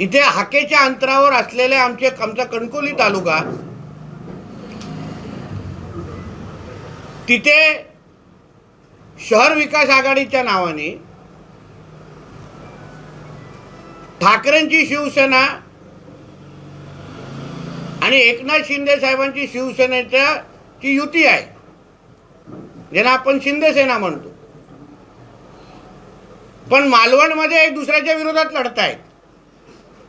इथे हाकेच्या अंतरावर असलेले आमचे आमचा कणकोली तालुका तिथे शहर विकास आघाडीच्या नावाने ठाकरेंची शिवसेना आणि एकनाथ शिंदे साहेबांची शिवसेनेच्या ची युती आहे ज्यांना आपण शिंदेसेना म्हणतो. पण मालवणमध्ये एक दुसऱ्याच्या विरोधात लढतायत.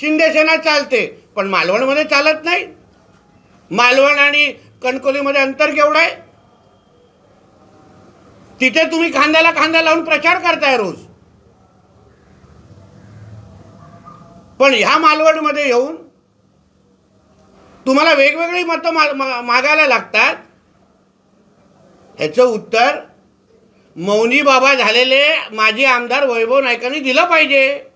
शिंदे सेना चालते पण मालवणमध्ये चालत नाही. मालवण आणि कणकोलीमध्ये अंतर केवढं आहे? तिथे तुम्ही खांद्याला खांदा लावून प्रचार करताय रोज. पण ह्या मालवणमध्ये येऊन तुम्हाला वेगवेगळी मतं मा- मा- मागायला लागतात. ह्याचं उत्तर मौनी बाबा झालेले माजी आमदार वैभव नायकांनी दिलं पाहिजे.